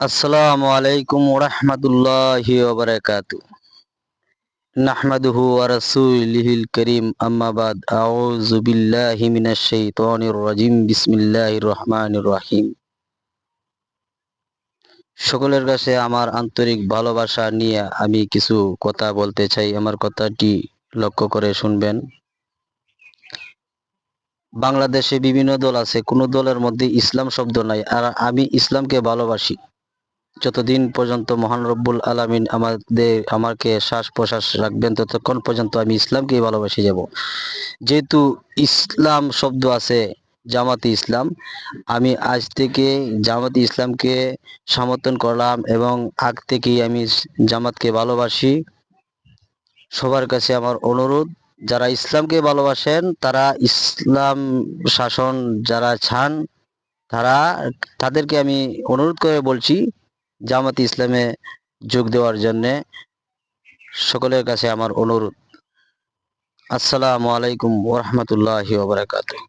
আসসালামু আলাইকুম ওরহমতুল্লাহি সকলের কাছে আমার আন্তরিক ভালোবাসা নিয়ে আমি কিছু কথা বলতে চাই। আমার কথাটি লক্ষ্য করে শুনবেন। বাংলাদেশে বিভিন্ন দল আছে। কোন দলের মধ্যে ইসলাম শব্দ নাই। আর আমি ইসলামকে ভালোবাসি। যতদিন পর্যন্ত মহান রব্বুল আলামিন আমাদের, আমাকে শ্বাস প্রশ্বাস রাখবেন, ততক্ষণ পর্যন্ত আমি ইসলামকে ভালোবাসি যাব। যেহেতু ইসলাম শব্দ আছে, জামাতি ইসলাম, আমি আজ থেকে জামাতি ইসলামকে সমর্থন করলাম এবং আগ থেকেই আমি জামাতকে ভালোবাসি। সবার কাছে আমার অনুরোধ, যারা ইসলামকে ভালোবাসেন, তারা ইসলাম শাসন যারা চান, তারা, তাদেরকে আমি অনুরোধ করে বলছি জামাত ইসলামে যোগ দেওয়ার জন্যে সকলের কাছে আমার অনুরোধ। আসসালামু আলাইকুম ওরহমতুল্লাহি ওবরাকাতুহ